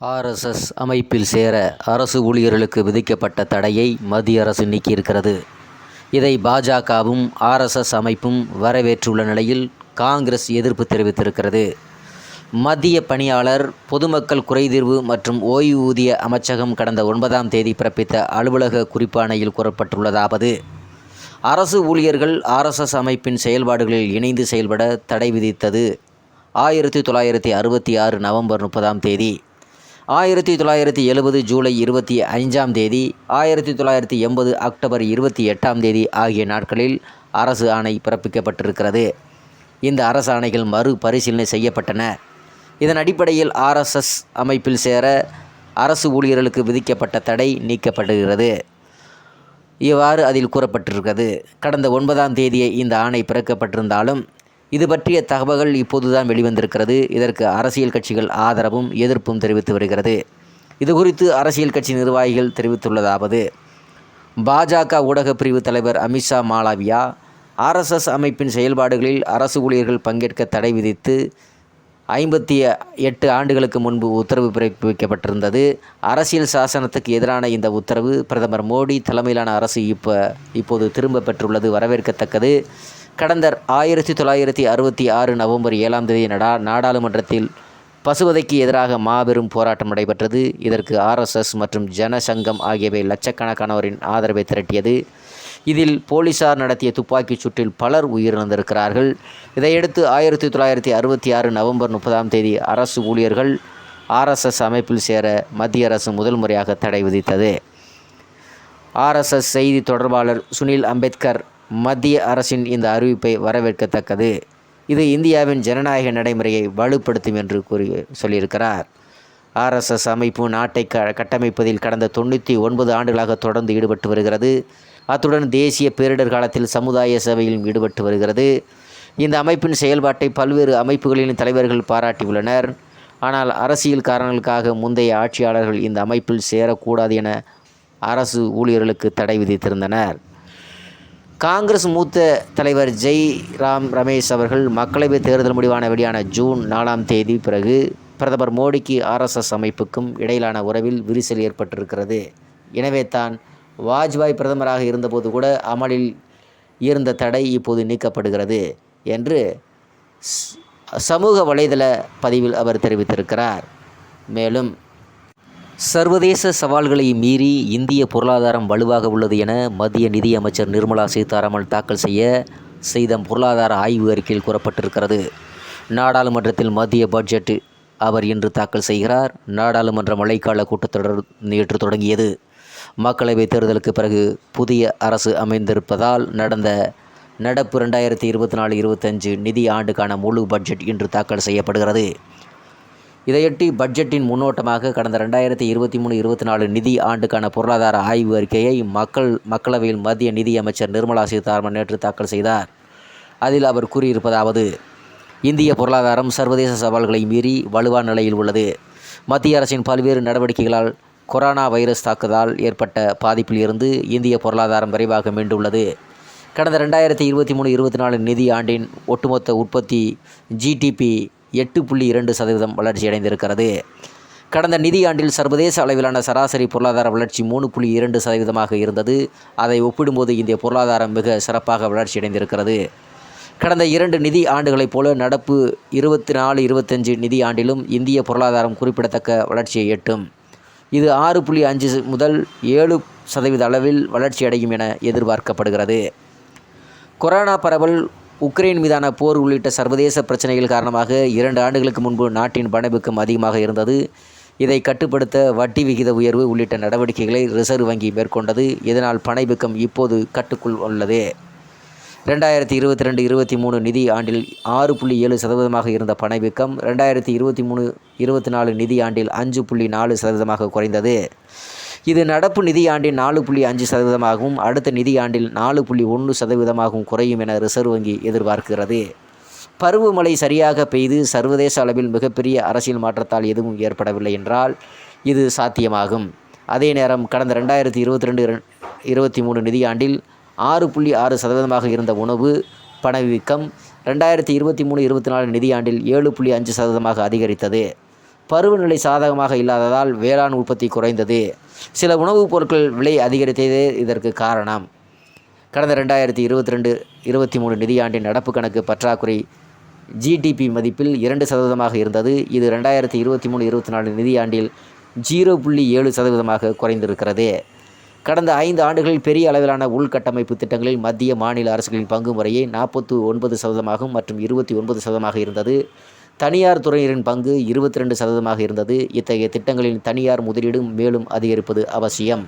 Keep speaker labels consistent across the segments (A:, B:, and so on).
A: RSS அமைப்பில் சேர அரசு ஊழியர்களுக்கு விதிக்கப்பட்ட தடையை மத்திய அரசு நீக்கியிருக்கிறது. இதை பாஜகவும் ஆர்எஸ்எஸ் அமைப்பும் வரவேற்றுள்ள நிலையில் காங்கிரஸ் எதிர்ப்பு தெரிவித்திருக்கிறது. மத்திய பணியாளர் பொதுமக்கள் குறைதீர்வு மற்றும் ஓய்வூதிய அமைச்சகம் கடந்த ஒன்பதாம் தேதி பிறப்பித்த அலுவலக குறிப்பாணையில் கூறப்பட்டுள்ளதாவது அரசு ஊழியர்கள் ஆர்எஸ்எஸ் அமைப்பின் செயல்பாடுகளில் இணைந்து செயல்பட தடை விதித்தது. ஆயிரத்தி தொள்ளாயிரத்தி அறுபத்தி ஆறு நவம்பர் முப்பதாம் தேதி ஆயிரத்தி தொள்ளாயிரத்தி எழுபது ஜூலை இருபத்தி ஐந்தாம் தேதி ஆயிரத்தி தொள்ளாயிரத்தி எண்பது அக்டோபர் இருபத்தி எட்டாம் தேதி ஆகிய நாட்களில் அரசு ஆணை பிறப்பிக்கப்பட்டிருக்கிறது. இந்த அரசாணைகள் மறு பரிசீலனை செய்யப்பட்டன. இதன் அடிப்படையில் ஆர்எஸ்எஸ் அமைப்பில் சேர அரசு ஊழியர்களுக்கு விதிக்கப்பட்ட தடை நீக்கப்படுகிறது. இவ்வாறு அதில் கூறப்பட்டிருக்கிறது. கடந்த ஒன்பதாம் தேதியே இந்த ஆணை பிறக்கப்பட்டிருந்தாலும் இது பற்றிய தகவல்கள் இப்போதுதான் வெளிவந்திருக்கிறது. இதற்கு அரசியல் கட்சிகள் ஆதரவும் எதிர்ப்பும் தெரிவித்து வருகிறது. இது குறித்து அரசியல் கட்சி நிர்வாகிகள் தெரிவித்துள்ளதாவது பாஜக ஊடகப் பிரிவு தலைவர் அமித்ஷா மாலாவியா ஆர்எஸ்எஸ் அமைப்பின் செயல்பாடுகளில் அரசு ஊழியர்கள் பங்கேற்க தடை விதித்து ஐம்பத்தி எட்டு ஆண்டுகளுக்கு முன்பு உத்தரவு பிறப்பிக்கப்பட்டிருந்தது. அரசியல் சாசனத்துக்கு எதிரான இந்த உத்தரவு பிரதமர் மோடி தலைமையிலான அரசு இப்போ இப்போது திரும்ப பெற்றுள்ளது வரவேற்கத்தக்கது. கடந்த ஆயிரத்தி தொள்ளாயிரத்தி அறுபத்தி ஆறு நவம்பர் ஏழாம் தேதி நடா நாடாளுமன்றத்தில் பசுவதைக்கு எதிராக மாபெரும் போராட்டம் நடைபெற்றது. இதற்கு ஆர்எஸ்எஸ் மற்றும் ஜனசங்கம் ஆகியவை லட்சக்கணக்கானவரின் ஆதரவை திரட்டியது. இதில் போலீசார் நடத்திய துப்பாக்கிச் சூட்டில் பலர் உயிரிழந்திருக்கிறார்கள். இதையடுத்து ஆயிரத்தி தொள்ளாயிரத்தி அறுபத்தி ஆறு நவம்பர் முப்பதாம் தேதி அரசு ஊழியர்கள் ஆர்எஸ்எஸ் அமைப்பில் சேர மத்திய அரசு முதல் முறையாக தடை விதித்தது. ஆர்எஸ்எஸ் செய்தி தொடர்பாளர் சுனில் அம்பேத்கர் மத்திய அரசின் இந்த அறிவிப்பை வரவேற்கத்தக்கது. இது இந்தியாவின் ஜனநாயக நடைமுறையை வலுப்படுத்தும் என்று கூறி சொல்லியிருக்கிறார். ஆர்எஸ்எஸ் அமைப்பு நாட்டை க கட்டமைப்பதில் கடந்த தொண்ணூற்றி ஒன்பது ஆண்டுகளாக தொடர்ந்து ஈடுபட்டு வருகிறது. அத்துடன் தேசிய பேரிடர் காலத்தில் சமுதாய சேவையிலும் ஈடுபட்டு வருகிறது. இந்த அமைப்பின் செயல்பாட்டை பல்வேறு அமைப்புகளின் தலைவர்கள் பாராட்டியுள்ளனர். ஆனால் அரசியல் காரணங்களுக்காக முந்தைய ஆட்சியாளர்கள் இந்த அமைப்பில் சேரக்கூடாது என அரசு ஊழியர்களுக்கு தடை விதித்திருந்தனர். காங்கிரஸ் மூத்த தலைவர் ஜெய் ராம் ரமேஷ் அவர்கள் மக்களவைத் தேர்தல் முடிவான வெளியான ஜூன் நாலாம் தேதி பிறகு பிரதமர் மோடிக்கு ஆர்எஸ்எஸ் அமைப்புக்கும் இடையிலான உறவில் விரிசல் ஏற்பட்டிருக்கிறது. எனவே தான் வாஜ்பாய் பிரதமராக இருந்தபோது கூட அமலில் இருந்த தடை இப்போது நீக்கப்படுகிறது என்று சமூக வலைதள பதிவில் அவர் தெரிவித்திருக்கிறார். மேலும் சர்வதேச சவால்களை மீறி இந்திய பொருளாதாரம் வலுவாக உள்ளது என மத்திய நிதியமைச்சர் நிர்மலா சீதாராமன் தாக்கல் செய்ய செய்த பொருளாதார ஆய்வு அறிக்கையில் கூறப்பட்டிருக்கிறது. நாடாளுமன்றத்தில் மத்திய பட்ஜெட் அவர் இன்று தாக்கல் செய்கிறார். நாடாளுமன்ற மழைக்கால கூட்டத்தொடர் நேற்று தொடங்கியது. மக்களவைத் தேர்தலுக்கு பிறகு புதிய அரசு அமைந்திருப்பதால் நடந்த நடப்பு ரெண்டாயிரத்தி இருபத்தி நாலு இருபத்தஞ்சு நிதி ஆண்டுக்கான முழு பட்ஜெட் இன்று தாக்கல் செய்யப்படுகிறது. இதையொட்டி பட்ஜெட்டின் முன்னோட்டமாக கடந்த ரெண்டாயிரத்தி இருபத்தி மூணு இருபத்தி நாலு நிதி ஆண்டுக்கான பொருளாதார ஆய்வு அறிக்கையை மக்கள் மக்களவையில் மத்திய நிதியமைச்சர் நிர்மலா சீதாராமன் நேற்று தாக்கல் செய்தார். அதில் அவர் கூறியிருப்பதாவது இந்திய பொருளாதாரம் சர்வதேச சவால்களை மீறி வலுவான நிலையில் உள்ளது. மத்திய அரசின் பல்வேறு நடவடிக்கைகளால் கொரோனா வைரஸ் தாக்குதலால் ஏற்பட்ட பாதிப்பில் இருந்து இந்திய பொருளாதாரம் விரைவாக மீண்டுள்ளது கடந்த ரெண்டாயிரத்தி இருபத்தி மூணு இருபத்தி நாலு நிதி ஆண்டின் ஒட்டுமொத்த உற்பத்தி ஜிடிபி எட்டு புள்ளி இரண்டு சதவீதம் வளர்ச்சியடைந்திருக்கிறது. கடந்த நிதியாண்டில் சர்வதேச அளவிலான சராசரி பொருளாதார வளர்ச்சி மூணு புள்ளி இரண்டு சதவீதமாக இருந்தது. அதை ஒப்பிடும்போது இந்திய பொருளாதாரம் மிக சிறப்பாக வளர்ச்சியடைந்திருக்கிறது. கடந்த இரண்டு நிதி ஆண்டுகளைப் போல நடப்பு இருபத்தி நாலு இருபத்தஞ்சு நிதி ஆண்டிலும் இந்திய பொருளாதாரம் குறிப்பிடத்தக்க வளர்ச்சியை எட்டும். இது ஆறு புள்ளி அஞ்சு முதல் ஏழு சதவீத அளவில் வளர்ச்சியடையும் என எதிர்பார்க்கப்படுகிறது. கொரோனா பரவல் உக்ரைன் மீதான போர் உள்ளிட்ட சர்வதேச பிரச்சனைகள் காரணமாக இரண்டு ஆண்டுகளுக்கு முன்பு நாட்டின் பணவீக்கம் அதிகமாக இருந்தது. இதை கட்டுப்படுத்த வட்டி விகித உயர்வு உள்ளிட்ட நடவடிக்கைகளை ரிசர்வ் வங்கி மேற்கொண்டது. இதனால் பணவீக்கம் இப்போது கட்டுக்குள் உள்ளது. ரெண்டாயிரத்தி இருபத்தி ரெண்டு இருபத்தி மூணு நிதி ஆண்டில் ஆறு புள்ளி ஏழு சதவீதமாக இருந்த பணவீக்கம் ரெண்டாயிரத்தி இருபத்தி மூணு இருபத்தி நாலு நிதி ஆண்டில் அஞ்சு புள்ளி நாலு சதவீதமாக குறைந்தது. இது நடப்பு நிதியாண்டின் நாலு புள்ளி அஞ்சு சதவீதமாகவும் அடுத்த நிதியாண்டில் நாலு புள்ளி ஒன்று சதவீதமாகவும் குறையும் என ரிசர்வ் வங்கி எதிர்பார்க்கிறது. பருவமழை சரியாக பெய்து சர்வதேச அளவில் மிகப்பெரிய அரசியல் மாற்றத்தால் எதுவும் ஏற்படவில்லை என்றால் இது சாத்தியமாகும். அதே நேரம் கடந்த ரெண்டாயிரத்தி இருபத்தி ரெண்டு இருபத்தி மூணு நிதியாண்டில் ஆறு புள்ளி ஆறு சதவீதமாக இருந்த உணவு பணவீக்கம் ரெண்டாயிரத்தி இருபத்தி மூணு இருபத்தி நாலு நிதியாண்டில் ஏழு புள்ளி அஞ்சு சதவீதமாக அதிகரித்தது. பருவநிலை சாதகமாக இல்லாததால் வேளாண் உற்பத்தி குறைந்தது. சில உணவுப் பொருட்கள் விலை அதிகரித்ததே இதற்கு காரணம். கடந்த ரெண்டாயிரத்தி இருபத்தி ரெண்டு இருபத்தி மூணு நிதியாண்டின் நடப்பு கணக்கு பற்றாக்குறை ஜிடிபி மதிப்பில் இரண்டு சதவீதமாக இருந்தது. இது ரெண்டாயிரத்தி இருபத்தி மூணு இருபத்தி நாலு நிதியாண்டில் ஜீரோ புள்ளி ஏழு சதவீதமாக குறைந்திருக்கிறது. கடந்த ஐந்து ஆண்டுகளில் பெரிய அளவிலான உள்கட்டமைப்பு திட்டங்களில் மத்திய மாநில அரசுகளின் பங்கு முறையே நாற்பத்து ஒன்பது சதவீதமாகவும் மற்றும் இருபத்தி ஒன்பது சதவீதமாக இருந்தது. தனியார் துறையினரின் பங்கு இருபத்தி ரெண்டு சதவீதமாக இருந்தது. இத்தகைய திட்டங்களில் தனியார் முதலீடு மேலும் அதிகரிப்பது அவசியம்.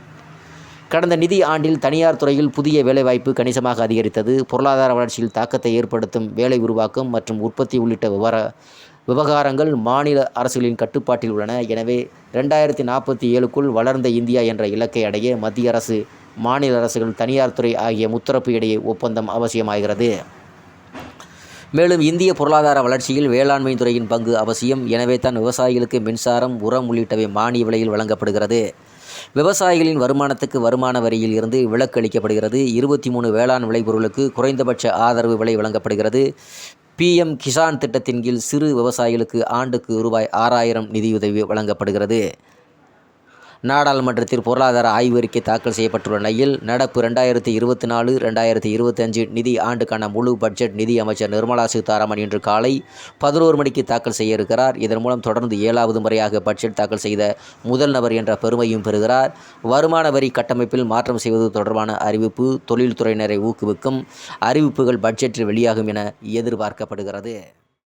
A: கடந்த நிதி ஆண்டில் தனியார் துறையில் புதிய வேலைவாய்ப்பு கணிசமாக அதிகரித்தது. பொருளாதார வளர்ச்சியில் தாக்கத்தை ஏற்படுத்தும் வேலை உருவாக்கம் மற்றும் உற்பத்தி உள்ளிட்ட விவர விவகாரங்கள் மாநில அரசுகளின் கட்டுப்பாட்டில் உள்ளன. எனவே ரெண்டாயிரத்தி நாற்பத்தி ஏழுக்குள் வளர்ந்த இந்தியா என்ற இலக்கை அடைய மத்திய அரசு மாநில அரசுகள் தனியார் துறை ஆகிய முத்தரப்பு இடையே ஒப்பந்தம் அவசியமாகிறது. மேலும் இந்திய பொருளாதார வளர்ச்சியில் வேளாண்மை துறையின் பங்கு அவசியம். எனவே தான் விவசாயிகளுக்கு மின்சாரம் உரம் உள்ளிட்டவை மானிய விலையில் வழங்கப்படுகிறது. விவசாயிகளின் வருமானத்துக்கு வருமான வரியில் இருந்து விலக்கு அளிக்கப்படுகிறது. இருபத்தி மூணு வேளாண் விளைபொருளுக்கு குறைந்தபட்ச ஆதரவு விலை வழங்கப்படுகிறது. பிஎம் கிசான் திட்டத்தின் கீழ் சிறு விவசாயிகளுக்கு ஆண்டுக்கு ரூபாய் ஆறாயிரம் நிதியுதவி வழங்கப்படுகிறது. நாடாளுமன்றத்தில் பொருளாதார ஆய்வறிக்கை தாக்கல் செய்யப்பட்டுள்ள நிலையில் நடப்பு ரெண்டாயிரத்தி இருபத்தி நாலு ரெண்டாயிரத்தி இருபத்தஞ்சு நிதி ஆண்டுக்கான முழு பட்ஜெட் நிதி அமைச்சர் நிர்மலா சீதாராமன் இன்று காலை பதினோரு மணிக்கு தாக்கல் செய்ய இருக்கிறார். இதன் மூலம் தொடர்ந்து ஏழாவது முறையாக பட்ஜெட் தாக்கல் செய்த முதல் நபர் என்ற பெருமையும் பெறுகிறார். வருமான வரி கட்டமைப்பில் மாற்றம் செய்வது தொடர்பான அறிவிப்பு தொழில்துறையினரை ஊக்குவிக்கும் அறிவிப்புகள் பட்ஜெட்டில் வெளியாகும் என எதிர்பார்க்கப்படுகிறது.